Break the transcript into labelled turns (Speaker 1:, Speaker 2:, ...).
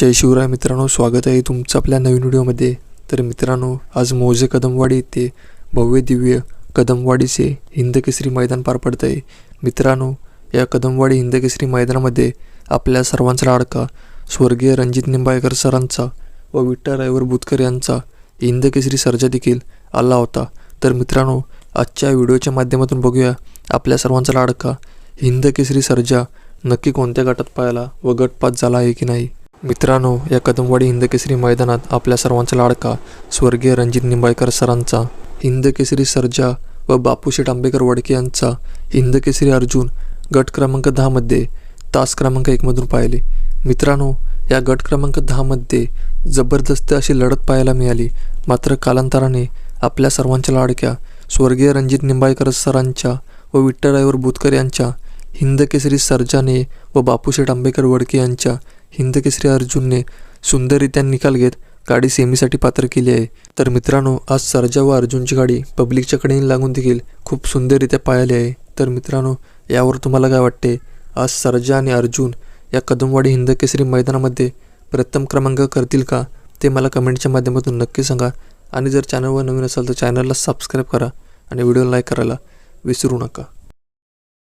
Speaker 1: जय शिवराय मित्रांनो स्वागत आहे तुमचं आपल्या नवीन व्हिडिओमध्ये. तर मित्रांनो आज मोजे कदमवाडी येथे भव्य दिव्य कदमवाडीचे हिंदकेसरी मैदान पार पडत आहे मित्रांनो या कदमवाडी हिंदकेसरी मैदानामध्ये आपल्या सर्वांचा लाडका स्वर्गीय रणजित निंबाळकर सरांचा व विठ्ठल रायवर बुतकर यांचा हिंदकेसरी सर्जा देखील आला होता. तर मित्रांनो आजच्या व्हिडिओच्या माध्यमातून बघूया आपल्या सर्वांचा लाडका हिंदकेसरी सर्जा नक्की कोणत्या गटात पाहिला व गटपात झाला आहे की नाही. मित्रांनो या कदमवाडी हिंदकेसरी मैदानात आपल्या सर्वांचा लाडका स्वर्गीय रणजित निंबाळकर सरांचा हिंदकेसरी सर्जा व बापूशेठ आंबेकर वडके यांचा हिंदकेसरी अर्जुन गट क्रमांक दहामध्ये तास क्रमांक एकमधून पाहिले. मित्रांनो या गट क्रमांक दहामध्ये जबरदस्त अशी लढत पाहायला मिळाली. मात्र कालांतराने आपल्या सर्वांच्या लाडक्या स्वर्गीय रणजित निंबाळकर सरांच्या व विठ्ठलरायवर बुतकर यांच्या हिंदकेसरी सर्जाने व बापूशेठ आंबेकर वडके यांच्या हिंदकेसरी अर्जुनने सुंदररित्या निकाल घेत गाडी सेमीसाठी पात्र केली आहे. तर मित्रांनो आज सर्जा व अर्जुनची गाडी पब्लिकच्या कडेने लागून देखील खूप सुंदररित्या पाळली आहे. तर मित्रांनो यावर तुम्हाला काय वाटते? आज सर्जा आणि अर्जुन या कदमवाडी हिंदकेसरी मैदानामध्ये प्रथम क्रमांक करतील का? ते मला कमेंटच्या माध्यमातून नक्की सांगा. आणि जर चॅनलवर नवीन असाल तर चॅनलला सबस्क्राईब करा आणि व्हिडिओला लाईक करायला विसरू नका.